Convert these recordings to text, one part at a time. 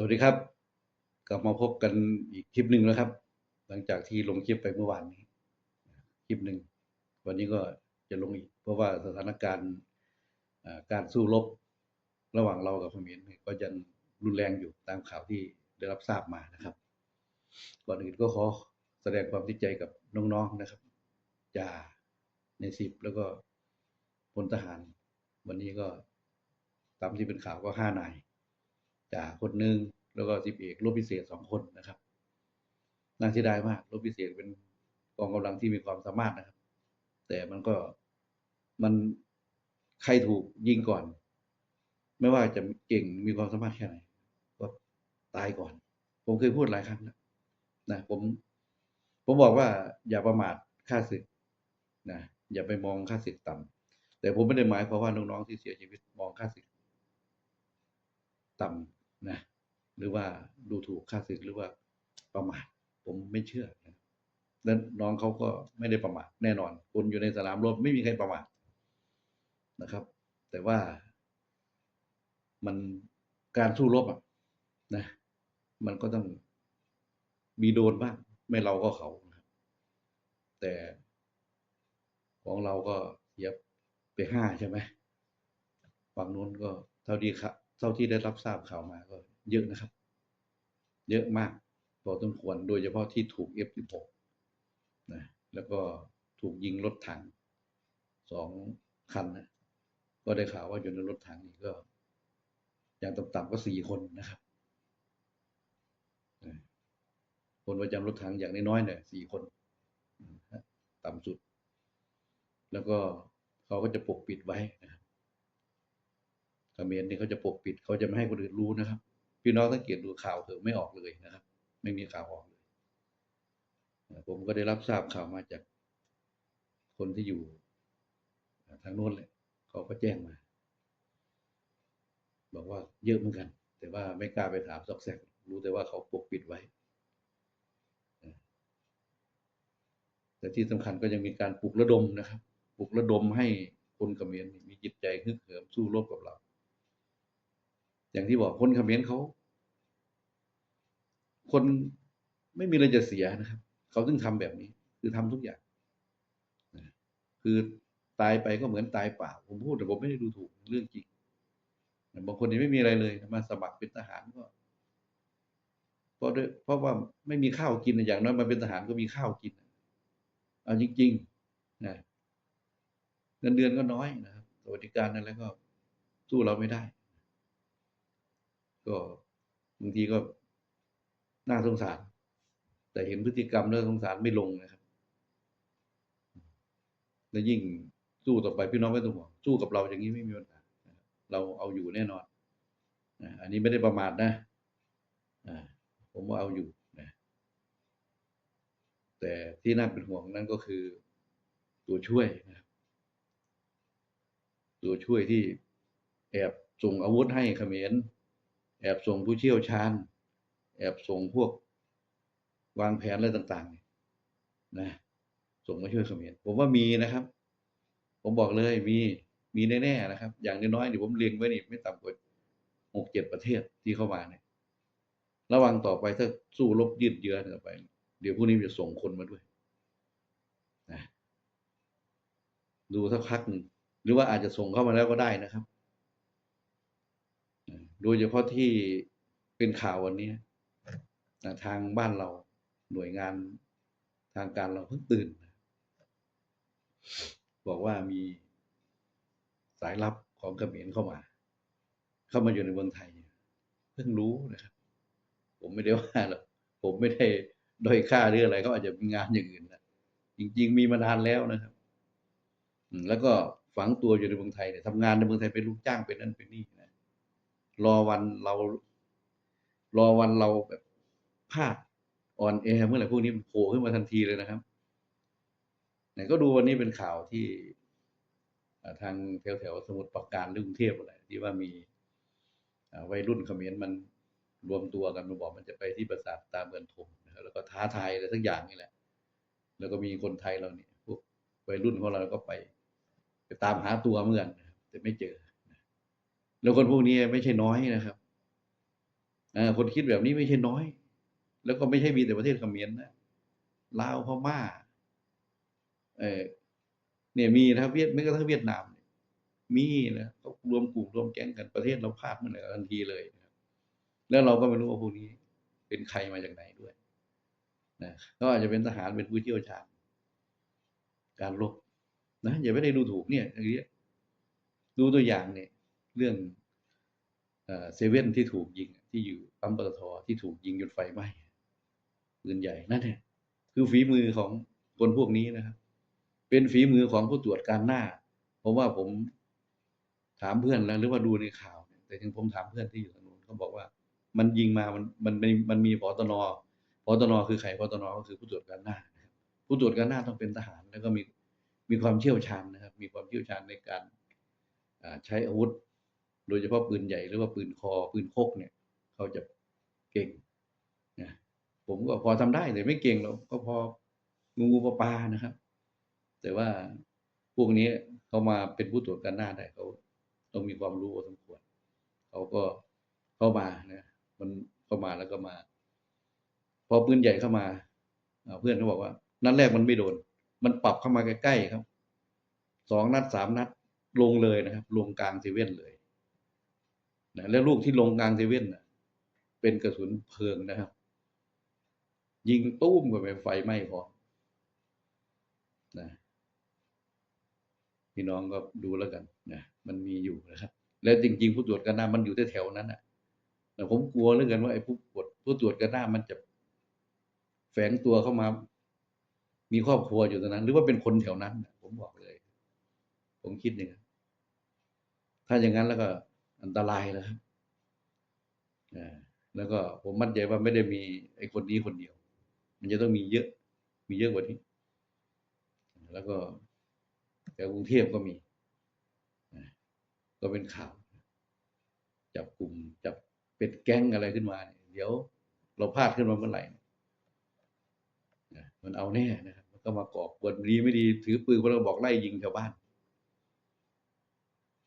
สวัสดีครับ กลับมาพบกันอีกคลิปหนึ่งแล้วครับ หลังจากที่ลงคลิปไปเมื่อวานนี้ คลิปหนึ่งวันนี้ก็จะลงอีก เพราะว่าสถานการณ์การสู้รบระหว่างเรากับเขมรเนี่ยก็ยังรุนแรงอยู่ตามข่าวที่ได้รับทราบมานะครับ ก่อนอื่นก็ขอแสดงความดีใจกับน้องๆนะครับจ่าในสิบแล้วก็พลทหาร วันนี้ก็ตามที่เป็นข่าวก็ห้านาย จ่าคนหนึ่งแล้วก็สิบเอกรบพิเศษสองคนนะครับ น่าเสียดายมากรบพิเศษเป็นกองกำลังที่มีความสามารถนะครับ แต่มันก็มันใครถูกยิงก่อน ไม่ว่าจะเก่งมีความสามารถแค่ไหนก็ตายก่อน ผมเคยพูดหลายครั้งแล้วนะผม ผมบอกว่าอย่าประมาทค่าศึกนะอย่าไปมองค่าศึกต่ำแต่ผมไม่ได้หมายความว่าน้องๆที่เสียชีวิตมองค่าศึกต่ำ นะหรือว่าดูถูกค่าศึกหรือว่าประมาทผมไม่เชื่อนะและน้องเขาก็ไม่ได้ประมาทแน่นอนคนอยู่ในสนามรบไม่มีใครประมาทนะครับ แต่ว่ามันการสู้รบอะนะ มันก็ต้องมีโดนบ้าง ไม่เราก็เขานะครับ แต่ของเราก็เสียไปห้าใช่ไหมฝั่งนู้นก็เท่าที่ครับ เท่าที่ได้รับทราบข่าวมาก็ เยอะนะครับ เยอะมากพอสมควรโดยเฉพาะที่ถูก F16 นะแล้วก็ถูกยิงรถถังสองคันนะก็ได้ข่าวว่าอยู่ในรถถังนี่ก็ อย่างต่ำๆก็สี่คนนะครับคนประจำรถถังอย่างน้อยๆเนี่ยสี่คน ต่ำสุด แล้วก็เขาก็จะปกปิดไว้นะครับ เขมรนี่เขาจะปกปิดเขาจะไม่ให้คนอื่นรู้นะครับ พี่น้องสังเกตดูข่าวเถอะไม่ออกเลยนะครับ ไม่มีข่าวออกเลยผมก็ได้รับทราบข่าวมาจากคนที่อยู่ทางโน้นเลยเขาก็แจ้งมา บอกว่าเยอะเหมือนกัน แต่ว่าไม่กล้าไปถามซอกแซกรู้แต่ว่าเขาปกปิดไว้ แต่ที่สำคัญก็ยังมีการปลุกระดมนะครับ ปลุกระดมให้คนเขมรนี่มีจิตใจฮึกเหิมสู้รบกับเรา อย่างที่บอกคนเขมรเขา คนไม่มีอะไรจะเสียนะครับ เขาถึงทำแบบนี้ คือทำทุกอย่างคือตายไปก็เหมือนตายเปล่า ผมพูดแต่ผมไม่ได้ดูถูกเรื่องจริงบางคนนี่ไม่มีอะไรเลยมาสมัครเป็นทหารก็เพราะด้วยเพราะว่าไม่มีข้าวกินอย่างน้อยมาเป็นทหารก็มีข้าวกินเอาจริงๆนะเงินเดือนก็น้อยนะครับสวัสดิการอะไรก็สู้เราไม่ได้ ก็บางทีก็น่าสงสาร แต่เห็นพฤติกรรมแล้วสงสารไม่ลงนะครับ และยิ่งสู้ต่อไปพี่น้องไม่ต้องห่วงสู้กับเราอย่างนี้ไม่มีปัญหาเราเอาอยู่แน่นอนอันนี้ไม่ได้ประมาทนะผมว่าเอาอยู่นะแต่ที่น่าเป็นห่วงนั่นก็คือตัวช่วยนะครับตัวช่วยที่แอบส่งอาวุธให้เขมร แอบส่งผู้เชี่ยวชาญ แอบส่งพวกวางแผนอะไรต่างๆเนี่ยนะ ส่งมาช่วยเขมรผมว่ามีนะครับ ผมบอกเลยมีมีแน่ๆนะครับ อย่างน้อยๆเดี๋ยวผมเรียงไว้นี่ไม่ต่ำกว่าหกเจ็ดประเทศที่เข้ามาเนี่ย ระวังต่อไปถ้าสู้รบยืดเยื้อต่อไป เดี๋ยวพวกนี้จะส่งคนมาด้วยนะดูสักพักหนึ่งหรือว่าอาจจะส่งเข้ามาแล้วก็ได้นะครับ โดยเฉพาะที่เป็นข่าววันนี้นะทางบ้านเราหน่วยงานทางการเราเพิ่งตื่น บอกว่ามีสายลับของเขมรเข้ามา เข้ามาอยู่ในเมืองไทย เพิ่งรู้นะครับ ผมไม่ได้ว่าหรอกผมไม่ได้ด้อยค่าหรืออะไรเขาอาจจะมีงานอย่างอื่นนะจริง ๆ มีมานานแล้วนะครับแล้วก็ฝังตัวอยู่ในเมืองไทยเนี่ยทำงานในเมืองไทยเป็นลูกจ้างเป็นนั่นเป็นนี่ รอวันเรา รอวันเราแบบพลาดอ่อนแอเมื่อไหร่พวกนี้มันโผล่ขึ้นมาทันทีเลยนะครับไหนก็ดูวันนี้เป็นข่าวที่ทางแถวแถวสมุทรปราการหรือกรุงเทพอะไรที่ว่ามีวัยรุ่นเขมรมันรวมตัวกันมาบอกมันจะไปที่ปราสาทตาเมือนทมนะครับแล้วก็ท้าทายอะไรสักอย่างนี่แหละ แล้วก็มีคนไทยเราเนี่ยพวกวัยรุ่นของเราก็ไป ไปตามหาตัวเมือนแต่ไม่เจอ แล้วคนพวกนี้ไม่ใช่น้อยนะครับอคนคิดแบบนี้ไม่ใช่น้อย แล้วก็ไม่ใช่มีแต่ประเทศเขมรนะลาวพม่าเออเนี่ยมีนะเวียดไม่กระทั่งเวียดนามมีนะเขารวมกลุ่มรวมแก๊งกันประเทศเราพลาดเมื่อไหร่ทันทีเลยนะครับแล้วเราก็ไม่รู้ว่าพวกนี้ เป็นใครมาจากไหนด้วยนะก็อาจจะเป็นทหารเป็นผู้เชี่ยวชาญการรบนะอย่าไม่ได้ดูถูกเนี่ยอย่างเงี้ยดูตัวอย่างเนี่ย เรื่องเซเว่นที่ถูกยิงที่อยู่ปั๊มปตทที่ถูกยิงจนไฟไหม้ปืนใหญ่นั่นแหละคือฝีมือของคนพวกนี้นะครับ เป็นฝีมือของผู้ตรวจการหน้า เพราะว่าผมถามเพื่อนแล้วหรือว่าดูในข่าวแต่ถึงผมถามเพื่อนที่อยู่ทางนู้นเขาบอกว่า มันยิงมามันมันมันมันมีพตนพตนคือใครพตนก็คือผู้ตรวจการหน้าผู้ตรวจการหน้าต้องเป็นทหารแล้วก็มีมีความเชี่ยวชาญนะครับ มีความเชี่ยวชาญในการใช้อาวุธ โดยเฉพาะปืนใหญ่หรือว่าปืนคอปืนพกเนี่ย เขาจะเก่งนะผมก็พอทำได้แต่ไม่เก่งหรอกก็พองูปลาปลานะครับ แต่ว่าพวกนี้เขามาเป็นผู้ตรวจการหน้าได้เขาต้องมีความรู้พอสมควรเขาก็เข้ามานะมันเข้ามาแล้วก็มา พอปืนใหญ่เข้ามาอ่าเพื่อนเขาบอกว่า นัดแรกมันไม่โดน มันปรับเข้ามาใกล้ๆครับสองนัดสามนัดลงเลยนะครับ ลงกลางเซเว่นเลย นะแล้วลูกที่ลงกลางเซเว่นนะเป็นกระสุนเพลิงนะครับ ยิงตุ้มเข้าไปไฟไหม้พอนะพี่น้องก็ดูแล้วกันนะมันมีอยู่นะครับ แล้วจริง ๆ ผู้ตรวจการหน้ามันอยู่แถวๆนั้นนะแต่ผมกลัวเหลือเกินว่าไอ้ผู้ตรวจผู้ตรวจการหน้ามันจะแฝงตัวเข้ามา มีครอบครัวอยู่ตรงนั้น หรือว่าเป็นคนแถวนั้น ผมบอกเลย ผมคิดอย่างนั้นถ้าอย่างนั้นแล้วก็ อันตรายแล้วครับแล้วก็ผมมั่นใจว่าไม่ได้มีไอ้คนนี้คนเดียว มันจะต้องมีเยอะ มีเยอะกว่านี้ แล้วก็แถวกรุงเทพก็มี ก็เป็นข่าว จับกลุ่มจับเป็นแก๊งอะไรขึ้นมา เดี๋ยวเราพลาดขึ้นมาเมื่อไหร่มันเอาแน่นะครับ มันก็มาก่อกวนดีไม่ดี ถือปืนก็เราบอกไล่ยิงชาวบ้าน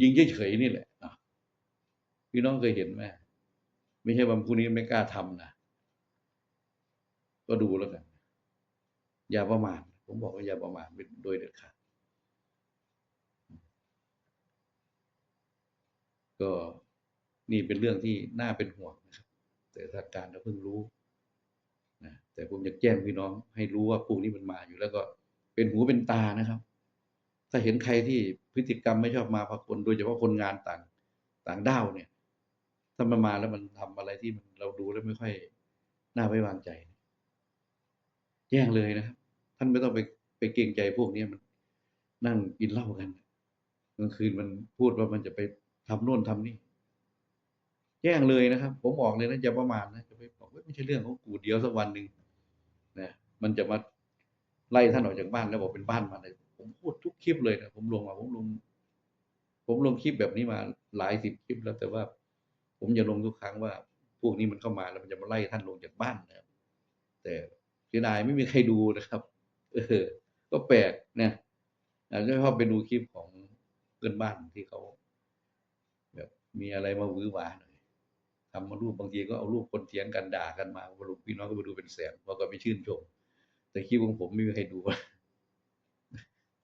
ยิงเฉยๆนี่แหละ พี่น้องเคยเห็นไหมไม่ใช่ว่าพวกนี้ไม่กล้าทำนะก็ดูแล้วกัน อย่าประมาทผมบอกว่าอย่าประมาทโดยเด็ดขาดก็นี่เป็นเรื่องที่น่าเป็นห่วงนะครับ แต่ทางการเราเพิ่งรู้นะแต่ผมอยากแจ้งพี่น้อง ให้รู้ว่าพวกนี้มันมาอยู่แล้วก็เป็นหูเป็นตานะครับ ถ้าเห็นใครที่พฤติกรรมไม่ชอบมาพากลโดยเฉพาะคนงานต่างต่างด้าวเนี่ย ถ้ามันมาแล้วมันทำอะไรที่มันเราดูแล้วไม่ค่อยน่าไว้วางใจแจ้งเลยนะครับ ท่านไม่ต้องไปไปเกรงใจพวกนี้มัน นั่งกินเหล้ากันกลางคืนมันพูดว่ามันจะไปทำโน่นทำนี่แจ้งเลยนะครับ ผมบอกเลยนะอย่าประมาทนะจะไปบอกว่าไม่ใช่เรื่องของกูเดียวสักวันหนึ่งนะมันจะมาไล่ท่านออกจากบ้านแล้วบอกเป็นบ้านมันเลยผมพูดทุกคลิปเลยนะผมลงมาผมลง ผมลงคลิปแบบนี้มาหลายสิบคลิปแล้วแต่ว่า ผมจะลงทุกครั้งว่า พวกนี้มันเข้ามาแล้วมันจะมาไล่ท่านลงจากบ้านนะครับ แต่เสียดายไม่มีใครดูนะครับ เออ ก็แปลกเนี่ยอาจจะชอบไปดูคลิปของเพื่อนบ้านที่เขา แบบมีอะไรมาหวือหวาหน่อยทำมารูปบางทีก็เอารูปคนเถียงกันด่ากันมาบรุพี่น้องก็ไปดูเป็นแสนเพราก็ไม่ชื่นชม แต่คลิปของผมไม่มีใครดู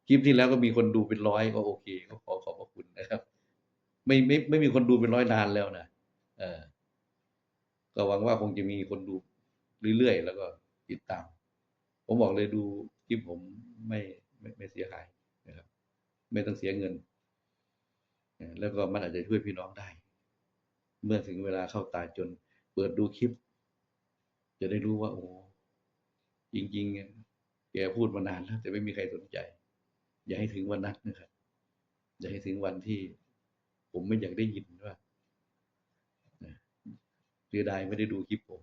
คลิปที่แล้วก็มีคนดูเป็นร้อยก็โอเค ก็ขอขอบพระคุณนะครับ ไม่ไม่ไม่มีคนดูเป็นร้อยนานแล้วนะ ก็หวังว่าคงจะมีคนดูเรื่อยๆ แล้วก็ติดตาม ผมบอกเลยดูคลิปผมไม่ไม่ไม่เสียหายนะครับ ไม่ต้องเสียเงิน แล้วก็มันอาจจะช่วยพี่น้องได้ เมื่อถึงเวลาเข้าตาจนเปิดดูคลิป จะได้รู้ว่า โอ้จริงๆแกพูดมานานแล้วแต่ไม่มีใครสนใจ อย่าให้ถึงวันนั้นนะครับอย่าให้ถึงวันที่ ผมไม่อยากได้ยินว่า เสียดายไม่ได้ดูคลิปผม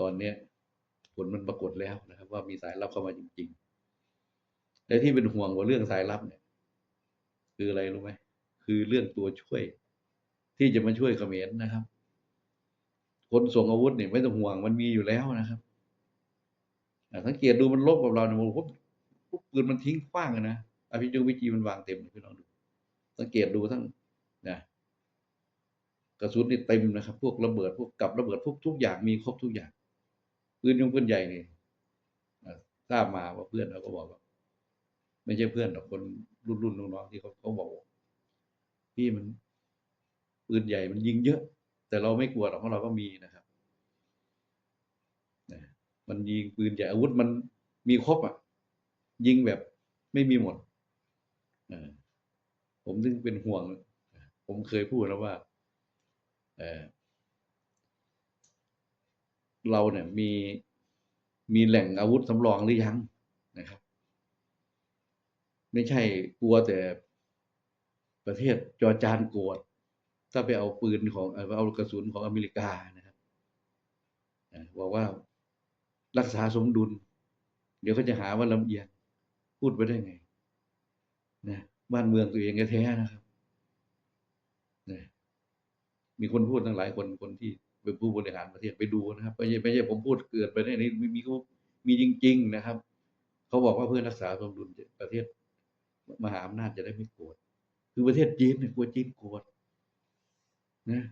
ตอนเนี้ยผลมันปรากฏแล้วนะครับ ว่ามีสายลับเข้ามาจริงๆและที่เป็นห่วงกว่าเรื่องสายลับเนี่ย คืออะไรรู้ไหมคือเรื่องตัวช่วย ที่จะมาช่วยเขมรนะครับ คนส่งอาวุธเนี่ยไม่ต้องห่วงมันมีอยู่แล้วนะครับสังเกตดูมันลบกับเราเนี่ยโอ้โหปุ๊บปืนมันทิ้งขว้างนะอภิจูวิจีมันวางเต็มเพี่น้องดู สังเกตดูทั้งนะ กระสุนนี่เต็มนะครับ พวกระเบิดพวกกับระเบิดพวกทุกอย่างมีครบทุกอย่างปืนยงปืนใหญ่นี่ทราบมาว่าเพื่อนเขาก็บอกว่าไม่ใช่เพื่อนหรอกคนรุ่นรุ่นน้องๆที่เขาเขาบอกว่าพี่มันปืนใหญ่มันยิงเยอะ แต่เราไม่กลัวหรอกเพราะเราก็มีนะครับมันยิงปืนใหญ่อาวุธมันมีครบอะ ยิงแบบไม่มีหมดผมถึงเป็นห่วง ผมเคยพูดแล้วว่า เเราเนี่ยมีมีแหล่งอาวุธสำรองหรือยังนะครับ ไม่ใช่กลัวแต่ประเทศจอร์จานโกรธถ้าไปเอาปืนของเอากระสุนของอเมริกานะครับบอกว่ารักษาสมดุล เดี๋ยวเขาจะหาว่าลำเอียงพูดไปได้ไงนะบ้านเมืองตัวเองแท้ๆนะครับนะ มีคนพูดตั้งหลายคนคนที่เป็นผู้บริหารประเทศไปดูนะครับไม่ใช่ไม่ใช่ผมพูดเกิดไปได้นี่มีมีเขามีจริง ๆนะครับเขาบอกว่าเพื่อรักษาสมดุลประเทศมหาอำนาจจะได้ไม่โกรธคือประเทศจีนเนี่ยกลัวจีนโกรธนะ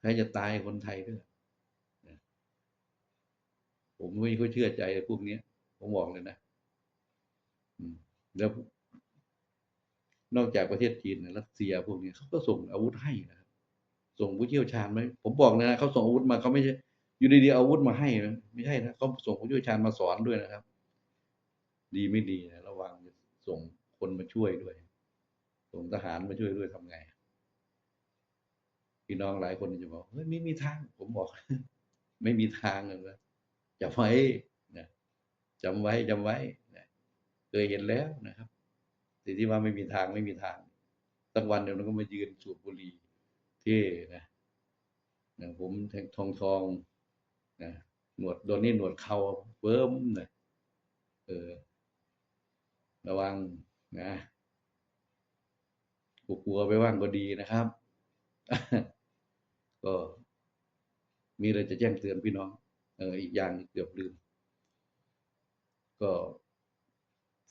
ใครจะตายคนไทยด้วยผมไม่ค่อยเชื่อใจพวกนี้ผมบอกเลยนะแล้วนอกจากประเทศจีนรัสเซียพวกนี้เขาก็ส่งอาวุธให้นะ ส่งผู้เชี่ยวชาญไหมผมบอกเลยนะเขาส่งอาวุธมาเขาไม่ใช่อยู่ดีๆอาวุธมาให้นะไม่ใช่นะเขาส่งผู้เชี่ยวชาญมาสอนด้วยนะครับ ดีไม่ดีนะระวังส่งคนมาช่วยด้วย ส่งทหารมาช่วยด้วยทำไงพี่น้องหลายคนจะบอกเฮ้ยไม่มีทาง ผมบอก ไม่มีทางเลยนะจำไว้นะจำไว้จำไว้นะเคยเห็นแล้วนะครับสิ่งที่ว่าไม่มีทางไม่มีทางสักวันเดี๋ยวเราก็มายืนสูบบุหรี่ ที่นะนะผมทงทองทองนะหนวดโดนนี่หนวดเขาเบิ้มนะเออระวังนะกลัวไปว่างก็ดีนะครับ ก็มีอะไรจะแจ้งเตือนพี่น้อง เอออีกอย่างเกือบลืม ก็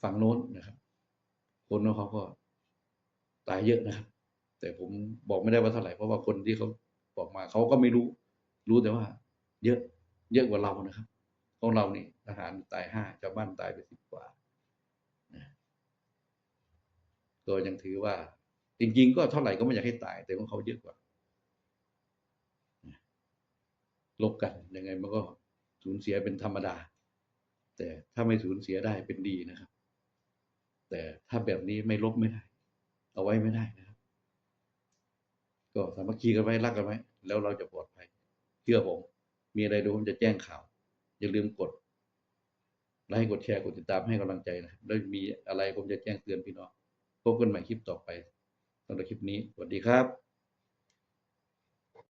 ฝั่งโน้นนะครับ คนของเขาก็ตายเยอะนะครับ แต่ผมบอกไม่ได้ว่าเท่าไหร่เพราะว่าคนที่เขาบอกมาเขาก็ไม่รู้ รู้แต่ว่า เยอะ เยอะกว่าเรานะครับของเรานี่ทหารตายห้าชาวบ้านตายไปสิบกว่านะก็ยังถือว่า จริง ๆ ก็เท่าไหร่ก็ไม่อยากให้ตาย แต่ของเขาเยอะกว่าลบกันยังไงมันก็สูญเสียเป็นธรรมดา แต่ถ้าไม่สูญเสียได้เป็นดีนะครับ แต่ถ้าแบบนี้ไม่ลบไม่ได้ เอาไว้ไม่ได้นะครับ ก็สามัคคีกันไว้รักกันไว้แล้วเราจะปลอดภัยเชื่อผม มีอะไรเดูผมจะแจ้งข่าว อย่าลืมกดไลค์กดแชร์กดติดตามให้กำลังใจนะแล้วมีอะไรผมจะแจ้งเตือนพี่น้องพบกันใหม่คลิปต่อไปสำหรับคลิปนี้สวัสดีครับ